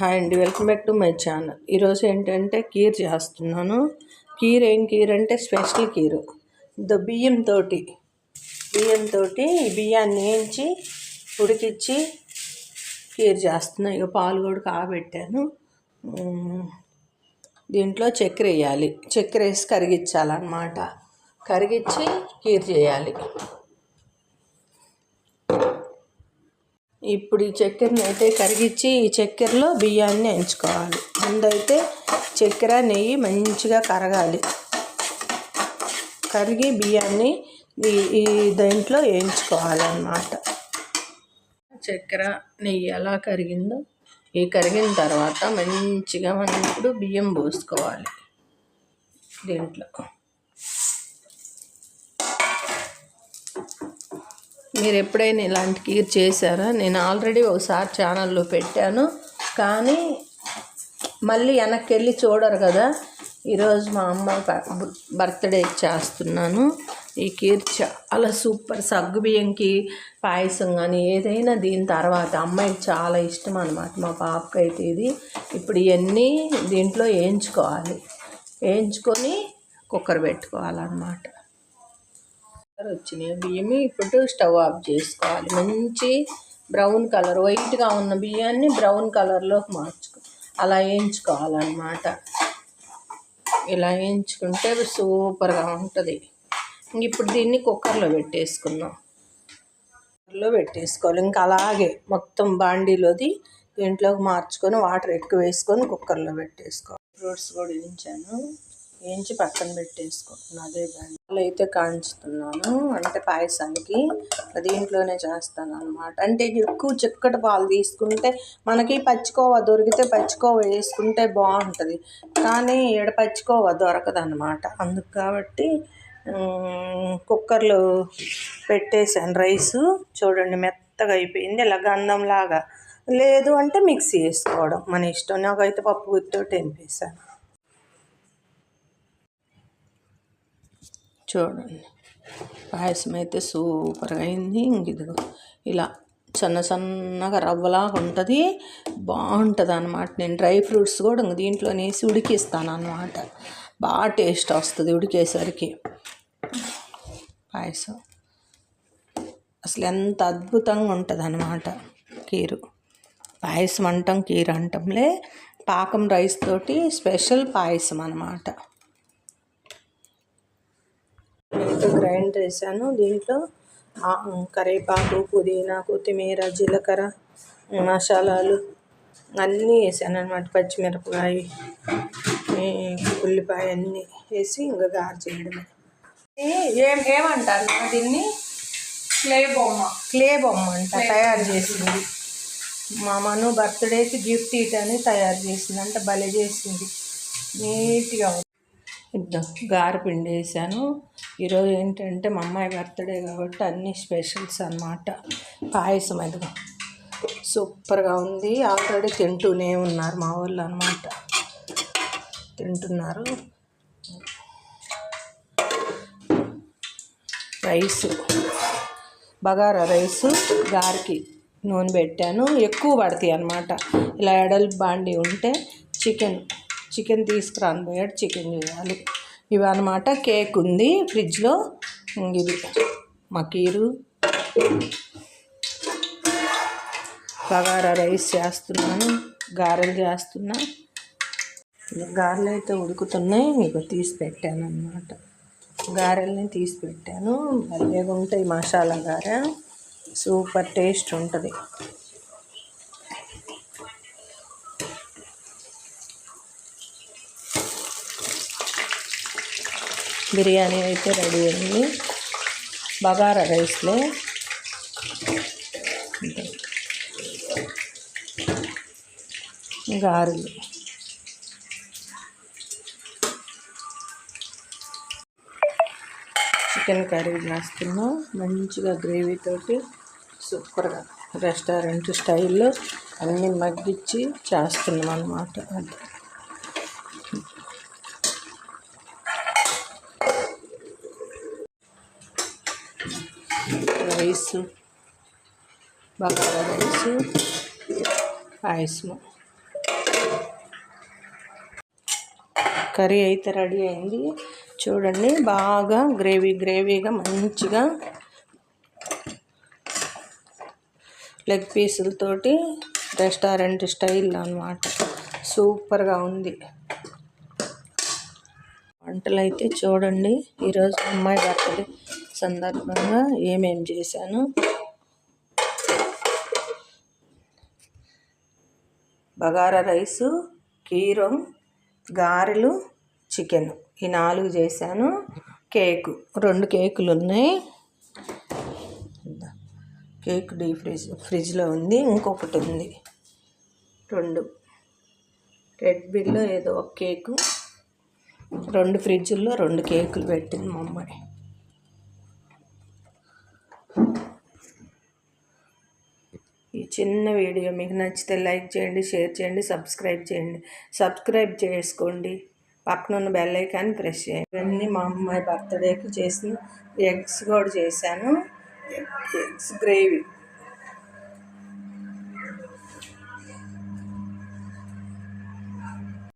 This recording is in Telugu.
హాయ్ అండి welcome back to my channel ఈరోజు ఏంటంటే కీర్ చేస్తున్నాను. కీర్ ఏం కీర్ అంటే స్పెషల్ కీరు. ద బియ్యంతో బియ్యంతో బియ్యాన్ని వేయించి ఉడికిచ్చి కీర్ చేస్తున్నా. ఇక పాలు కూడా కాబెట్టాను. దీంట్లో చక్కెర వేయాలి. చక్కెర వేసి కరిగించాలన్నమాట. కరిగించి కీర్ చేయాలి. ఇప్పుడు ఈ చక్కెరని అయితే కరిగించి ఈ చక్కెరలో బియ్యాన్ని ఎంచుకోవాలి. ముందైతే చక్కెర నెయ్యి మంచిగా కరగాలి. కరిగి బియ్యాన్ని ఈ ఈ దాంట్లో వేయించుకోవాలన్నమాట చక్కెర నెయ్యి ఎలా కరిగిందో ఈ కరిగిన తర్వాత మంచిగా మనం ఇప్పుడు బియ్యం పోసుకోవాలి. దీంట్లో. మీరు ఎప్పుడైనా ఇలాంటి కీర్ చేశారా? నేను ఆల్రెడీ ఒకసారి ఛానల్లో పెట్టాను. కానీ మళ్ళీ వెనక్కి వెళ్ళి చూడరు కదా. ఈరోజు మా అమ్మ బర్త్డే చేస్తున్నాను. ఈ కీర్ చాలా సూపర్ సగ్గుబియ్యంకి పాయసం కానీ ఏదైనా దీని తర్వాత అమ్మాయికి చాలా ఇష్టం అనమాట మా పాపకి అయితే ఇది. ఇప్పుడు ఇవన్నీ దీంట్లో వేయించుకోవాలి. వేయించుకొని కుక్కర్ పెట్టుకోవాలన్నమాట. కలర్ వచ్చినాయి బియ్యం ఇప్పుడు స్టవ్ ఆఫ్ చేసుకోవాలి. మంచి బ్రౌన్ కలర్ వైట్గా ఉన్న బియ్యాన్ని బ్రౌన్ కలర్లోకి మార్చుకో. అలా వేయించుకోవాలన్నమాట. ఇలా వేయించుకుంటే సూపర్గా ఉంటుంది. ఇప్పుడు దీన్ని కుక్కర్లో పెట్టేసుకుందాం. కుక్కర్లో పెట్టేసుకోవాలి. ఇంకా అలాగే మొత్తం బాండీలోది దీంట్లోకి మార్చుకొని వాటర్ ఎక్కువ వేసుకొని కుక్కర్లో పెట్టేసుకోవాలి. ఫ్రూట్స్ కూడా వేయించాను వేయించి పక్కన పెట్టేసుకుంటున్నాను అదే బ్యాండ్ అయితే కాంచుతున్నాను. అంటే పాయసానికి. దీంట్లోనే చేస్తాను అనమాట అంటే ఎక్కువ చిక్కటి పాలు తీసుకుంటే మనకి పచ్చికోవ దొరికితే పచ్చికోవ వేసుకుంటే బాగుంటుంది. కానీ ఈడ పచ్చికోవ దొరకదు అనమాట అందుకు కాబట్టి కుక్కర్లో పెట్టేసాను రైస్. చూడండి మెత్తగా అయిపోయింది. ఇలా గంధంలాగా లేదు అంటే మిక్సీ వేసుకోవడం. మన ఇష్టం. నాకైతే పప్పు గుత్తితో తెంపేసాను చూడండి. పాయసం అయితే సూపర్గా అయింది ఇంక ఇదిగో ఇలా చిన్న సన్నగా రవ్వలాగా ఉంటుంది. బాగుంటుంది అనమాట నేను డ్రై ఫ్రూట్స్ కూడా ఇంక దీంట్లో వేసి ఉడికిస్తాను అనమాట బాగా టేస్ట్ వస్తుంది ఉడికేసరికి. పాయసం. అసలు ఎంత అద్భుతంగా ఉంటుంది అనమాట కీరు. పాయసం అంటాం కీరు అంటాంలే పాకం రైస్ తోటి స్పెషల్ పాయసం అనమాట గ్రైండ్ చేశాను. దీంట్లో కరివేపాకు పుదీనా కొత్తిమీర జీలకర్ర మసాలాలు అన్నీ వేసాను అనమాట పచ్చిమిరపకాయ ఉల్లిపాయ అన్నీ వేసి ఇంకా గారు చేయడమే. ఏం ఏమంటారు దీన్ని? క్లే బొమ్మ. క్లే బొమ్మ అంట తయారు చేసింది. మా మను బర్త్డేకి గిఫ్ట్ ఇటని తయారు చేసింది. అంటే భలే చేసింది. నీట్గా ఉంది ఇద్దాం. గారెపిండి వేసాను ఈరోజు ఏంటంటే మా అమ్మాయి బర్త్డే కాబట్టి అన్ని స్పెషల్స్ అనమాట పాయసం అదిగో సూపర్గా ఉంది. ఆల్రెడీ తింటూనే ఉన్నారు మా వాళ్ళు అనమాట తింటున్నారు. రైస్. బగారా రైస్ గారికి నూనె పెట్టాను. ఎక్కువ పడతాయి అన్నమాట. ఇలా ఎడల్ బాండి ఉంటే చికెన్ చికెన్ తీసుకురాను పోయాడు చికెన్ చేయాలి. ఇవి అనమాట కేక్ ఉంది ఫ్రిడ్జ్లో. ఇది మకీరు. బగారా రైస్ చేస్తున్నాను గారెలు చేస్తున్నా. గారెలు అయితే ఉడుకుతున్నాయి ఇక తీసి పెట్టాను అనమాట గారెల్ని తీసి పెట్టాను భలేగా ఉంటాయి మసాలా గారె. సూపర్ టేస్ట్ ఉంటుంది. బిర్యానీ అయితే రెడీ అయింది. బగారా రైస్లో. గారెలు. చికెన్ కర్రీ చేస్తున్నాం. మంచిగా గ్రేవీతోటి సూపర్గా రెస్టారెంట్ స్టైల్లో అన్నీ మగ్గిచ్చి చేస్తున్నాం అన్నమాట అది రైస్ బగారా రైస్ పాయసము కర్రీ అయితే రెడీ అయింది. చూడండి బాగా గ్రేవీ గ్రేవీగా మంచిగా లెగ్ పీసులతోటి రెస్టారెంట్ స్టైల్ అనమాట సూపర్గా ఉంది. వంటలు అయితే చూడండి ఈరోజు అమ్మాయి బర్త్డే. సందర్భంగా ఏమేం చేశాను? బగారా రైసు కీరం గారెలు చికెన్ ఈ నాలుగు చేశాను. కేకు రెండు కేకులు ఉన్నాయి. కేక్ డీ ఫ్రిడ్జ్ ఫ్రిడ్జ్లో ఉంది. ఇంకొకటి ఉంది. రెండు. రెడ్ బిల్లో ఏదో ఒక కేకు. రెండు ఫ్రిడ్జుల్లో రెండు కేకులు పెట్టింది మా అమ్మాయి. ఈ చిన్న వీడియో మీకు నచ్చితే లైక్ చేయండి షేర్ చేయండి సబ్స్క్రైబ్ చేయండి. సబ్స్క్రైబ్ చేసుకోండి. పక్కన ఉన్న బెల్ ఐకాన్ ప్రెస్ చేయండి. ఇవన్నీ మా అమ్మాయి బర్త్డేకి చేసిన ఎగ్స్ కూడా చేశాను. Eggs gravy.